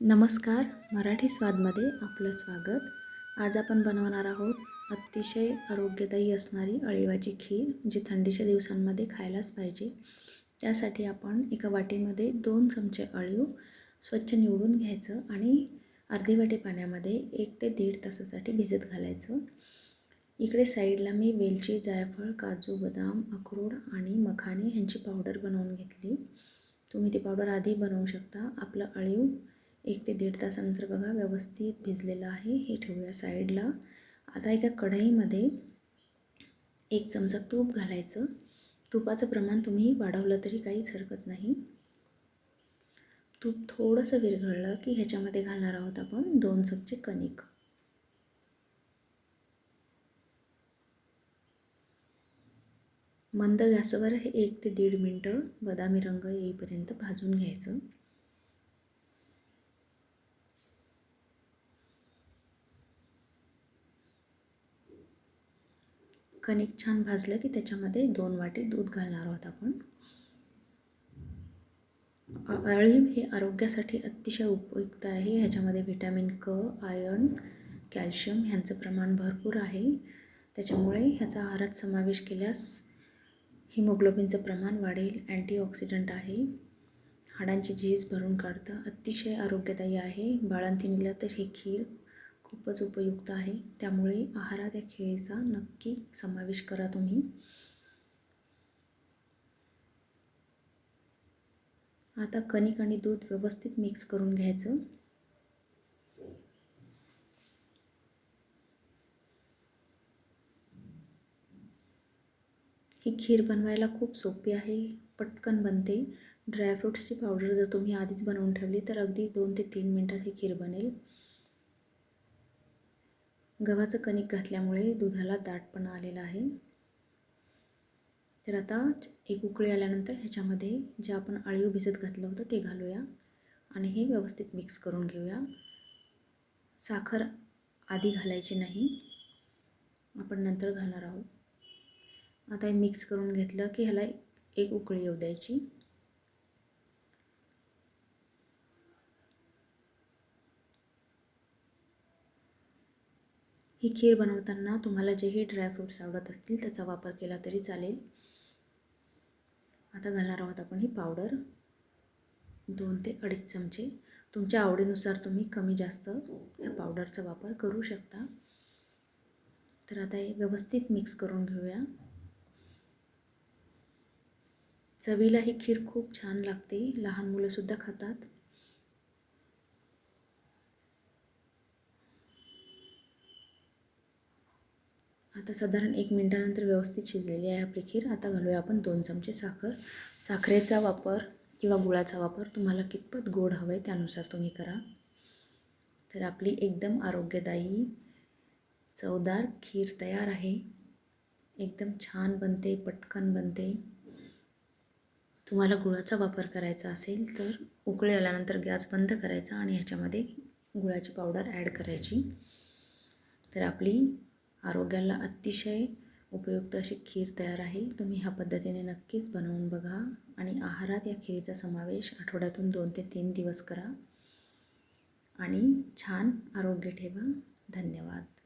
नमस्कार मराठी स्वादमध्ये आपलं स्वागत. आज आपण बनवणार आहोत अतिशय आरोग्यदायी असणारी अळीवाची खीर जी थंडीच्या दिवसांमध्ये खायलाच पाहिजे. त्यासाठी आपण एका वाटीमध्ये दोन चमचे अळीव स्वच्छ निवडून घ्यायचं आणि अर्धी वाटी पाण्यामध्ये एक ते दीड तासासाठी भिजत घालायचं. इकडे साईडला मी वेलची जायफळ काजू बदाम अक्रोड आणि मखाने ह्यांची पावडर बनवून घेतली. तुम्ही ती पावडर आधी बनवू शकता. आपलं अळीव एक ते दीड तासानंतर बघा व्यवस्थित भिजलेलं आहे. हे ठेवूया साईडला. आता एका कढईमध्ये एक चमचा तूप घालायचं. तुपाचं प्रमाण तुम्ही वाढवलं तरी काहीच हरकत नाही. तूप थोडंसं विरघळलं की ह्याच्यामध्ये घालणार आहोत आपण दोन चमचे कणिक. मंद गॅसवर हे एक ते दीड मिनटं बदामी रंग येईपर्यंत भाजून घ्यायचं. कणिक छान भाजलं की त्याच्यामध्ये दोन वाटी दूध घालणार आहोत आपण. अळीव हे आरोग्यासाठी अतिशय उपयुक्त आहे. ह्याच्यामध्ये व्हिटॅमिन क आयर्न कॅल्शियम ह्यांचं प्रमाण भरपूर आहे. त्याच्यामुळे ह्याचा आहारात समावेश केल्यास हिमोग्लोबिनचं प्रमाण वाढेल अँटीऑक्सिडंट आहे. हाडांची झीज भरून काढतं अतिशय आरोग्यदायी आहे. बाळंतिणीला तर ही खीर खूपच उपयुक्त आहे. त्यामुळे आहारात या खिळीचा नक्की समावेश करा तुम्ही. आता कणिक आणि दूध व्यवस्थित मिक्स करून घ्यायचं. ही खीर बनवायला खूप सोपी आहे. पटकन बनते. ड्रायफ्रूट्सची पावडर जर तुम्ही आधीच बनवून ठेवली तर अगदी दोन ते तीन मिनटात ही खीर बनेल. गव्हाचं कणिक घातल्यामुळे दुधाला दाटपणा आलेला आहे. तर आता एक उकळी आल्यानंतर ह्याच्यामध्ये जे आपण अळीव भिजत घातलं होतं ते घालूया आणि हे व्यवस्थित मिक्स करून घेऊया. साखर आधी घालायची नाही आपण नंतर घालणार आहोत. आता हे मिक्स करून घेतलं की ह्याला एक उकळी येऊ द्यायची. ही खीर बनवताना तुम्हाला जेही ड्रायफ्रूट्स आवडत असतील त्याचा वापर केला तरी चालेल. आता घालणार आहोत आपण ही पावडर दोन ते अडीच चमचे. तुमच्या आवडीनुसार तुम्ही कमी जास्त या पावडरचा वापर करू शकता. तर आता हे व्यवस्थित मिक्स करून घेऊया. चवीला ही खीर खूप छान लागते. लहान मुलंसुद्धा खातात. आता साधारण एक मिनटानंतर व्यवस्थित शिजलेली आहे आपली खीर. आता घालूया आपण दोन चमचे साखर. साखरेचा वापर किंवा गुळाचा वापर तुम्हाला कितपत गोड हवं आहे त्यानुसार तुम्ही करा. तर आपली एकदम आरोग्यदायी चवदार खीर तयार आहे. एकदम छान बनते पटकन बनते. तुम्हाला गुळाचा वापर करायचा असेल तर उकळी आल्यानंतर गॅस बंद करायचा आणि ह्याच्यामध्ये गुळाची पावडर ॲड करायची. तर आपली आरोग्याला अतिशय उपयुक्त अशी खीर तयार आहे. तुम्ही ह्या पद्धतीने नक्कीच बनवून बघा आणि आहारात या खिरीचा समावेश आठवड्यातून दोन ते तीन दिवस करा. आणि छान आरोग्य ठेवा. धन्यवाद.